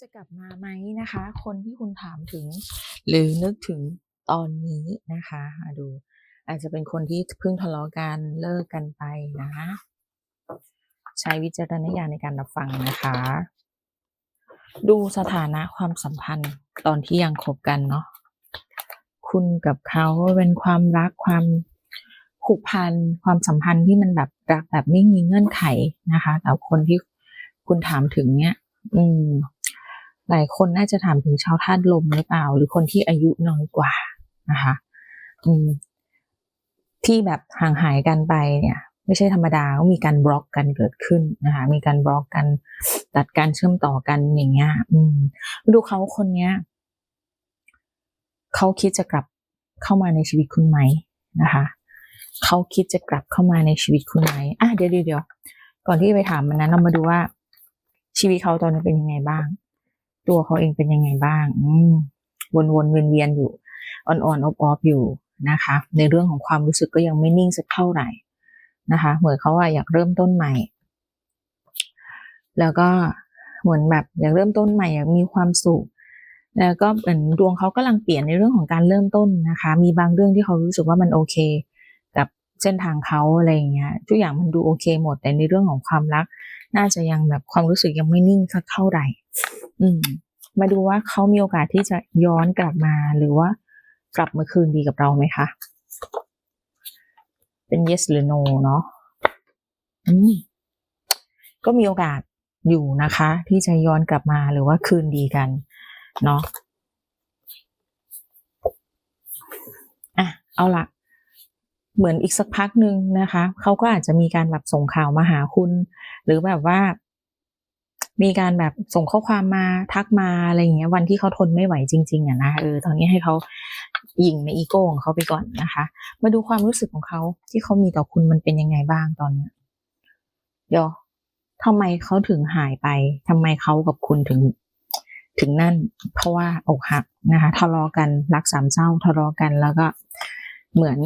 จะกลับมาไหมนะคะ คนที่คุณถามถึง หรือนึกถึงตอนนี้นะคะาดูอาจจะเป็นคนที่เพิ่งทะเลาะกันเลิกกันไปนะใช้วิจารณญาณในการรับฟังนะคะ ดูสถานะความสัมพันธ์ตอนที่ยังคบกันเนาะคุณกับเขาเป็นความรักความผูกพันความสัมพันธ์ที่มันแบบรักแบบไม่มีเงื่อนไขนะคะแต่คนที่คุณถามถึงเนี่ยอืม หลายคนน่าจะถามถึงชาวธาตุลมหรือเปล่า หรือคนที่อายุน้อยกว่านะคะที่แบบห่างหายกันไปเนี่ย ไม่ใช่ธรรมดาก็มีการบล็อกกันเกิดขึ้นนะคะ มีการบล็อกกันตัดการเชื่อมต่อกันอย่างเงี้ยดูเขาคนเนี้ยเขาคิดจะกลับเข้ามาในชีวิตคุณไหมนะคะเขาคิดจะกลับเข้ามาในชีวิตคุณไหมอะเดี๋ยวเดี๋ยวก่อนที่ไปถามมันนั้นเรามาดูว่าชีวิตเขาตอนนี้เป็นยังไงบ้าง ตัวเขาเองเป็นยังไงบ้าง วนวนเวียนเวียนอยู่ อ่อนอ่อนอบอบอยู่นะคะ ในเรื่องของความรู้สึกก็ยังไม่นิ่งสักเท่าไหร่นะคะ เหมือนเขาว่าอยากเริ่มต้นใหม่ แล้วก็เหมือนแบบอยากเริ่มต้นใหม่อยากมีความสุข แล้วก็เหมือนดวงเขากำลังเปลี่ยนในเรื่องของการเริ่มต้นนะคะ มีบางเรื่องที่เขารู้สึกว่ามันโอเค กับเส้นทางเขาอะไรอย่างเงี้ย ทุกอย่างมันดูโอเคหมด แต่ในเรื่องของความรัก น่าจะยังแบบความรู้สึกยังไม่นิ่งสักเท่าไหร่ อืม มาดูว่าเขามีโอกาสที่จะย้อนกลับมาหรือว่ากลับมาคืนดีกับเราไหมคะ เป็น yes หรือ no เนาะอืมก็มีโอกาสอยู่นะคะ ที่จะย้อนกลับมาหรือว่าคืนดีกันเนาะอะเอาละ เหมือนอีกสักพักหนึ่งนะคะเขาก็อาจจะมีการแบบส่งข่าวมาหาคุณ หรือแบบว่า มีการแบบส่งข้อความมาทักมาอะไรอย่างเงี้ย วันที่เขาทนไม่ไหวจริง ๆอะนะเออตอนนี้ให้เขายิงในอีโก้ของเขาไปก่อนนะคะ มาดูความรู้สึกของเขาที่เขามีต่อคุณมันเป็นยังไงบ้างตอนเนี้ยเดี๋ยวทำไมเขาถึงหายไปทำไมเขากับคุณถึงถึงนั่น เพราะว่าอกหักนะคะทะเลาะกันรักสามเศร้าทะเลาะกันแล้วก็เหมือน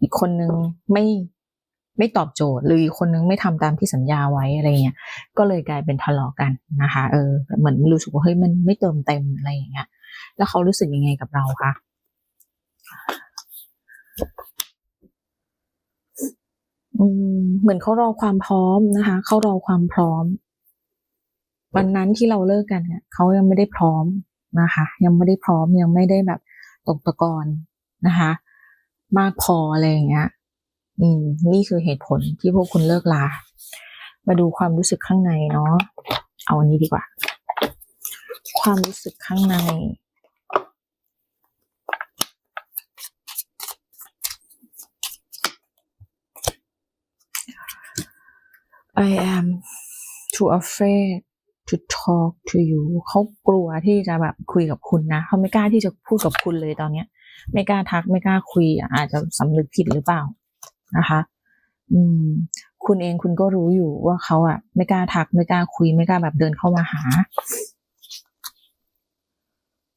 อีกคนนึงไม่ไม่ตอบโจทย์ หรืออีกคนนึงไม่ทำตามที่สัญญาไว้อะไรเงี้ยก็เลยกลายเป็นทะเลาะกันนะคะเออเหมือนรู้สึกว่าเฮ้ยมันไม่เติมเต็มอะไรอย่างเงี้ยแล้วเขารู้สึกยังไงกับเราคะอืมเหมือนเขารอความพร้อมนะคะเขารอความพร้อม วันนั้นที่เราเลิกกันเนี่ยเขายังไม่ได้พร้อมนะคะ ยังไม่ได้พร้อมยังไม่ได้แบบตกตะกอนนะคะ มากพออะไรอย่างเงี้ย อืม นี่คือเหตุผลที่พวกคุณเลิกลา มาดูความรู้สึกข้างในเนาะ เอาอันนี้ดีกว่า ความรู้สึกข้างใน I am too afraid to talk to you เขากลัวที่จะแบบคุยกับคุณนะ เขาไม่กล้าที่จะพูดกับคุณเลยตอนเนี้ย ไม่กล้าทักไม่กล้าคุย อาจจะสำนึกผิดหรือเปล่านะคะ อืม คุณเองคุณก็รู้อยู่ว่าเขาอะไม่กล้าทักไม่กล้าคุย ไม่กล้าแบบเดินเข้ามาหา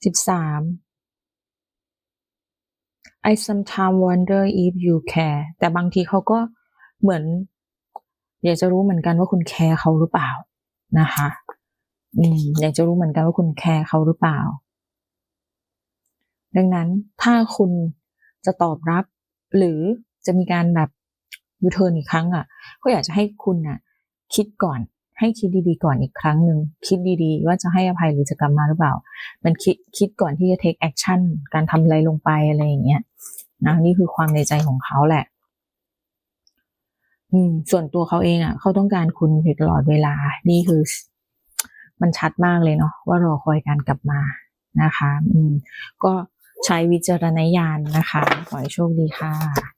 สิบสาม I sometimes wonder if you care แต่บางทีเขาก็เหมือน อยากจะรู้เหมือนกันว่าคุณแคร์เขาหรือเปล่านะคะ อืม อยากจะรู้เหมือนกันว่าคุณแคร์เขาหรือเปล่า ดังนั้นถ้าคุณจะตอบรับ หรือจะมีการแบบยูเทิร์นอีกครั้งอะ ก็อยากจะให้คุณอะคิดก่อนให้คิดดีๆก่อนอีกครั้งหนึ่งคิดดีๆ ว่าจะให้อภัยหรือจะกลับมาหรือเปล่า มันคิดคิดก่อนที่จะ take action การทำอะไรลงไปอะไรอย่างเงี้ยนะนี่คือความในใจของเขาแหละ อืม ส่วนตัวเขาเองอะ เขาต้องการคุณอยู่ตลอดเวลา นี่คือ มันชัดมากเลยเนาะว่ารอคอยการกลับมานะคะ อืม ก็ ใช้วิจารณญาณนะคะ ขอให้โชคดีค่ะ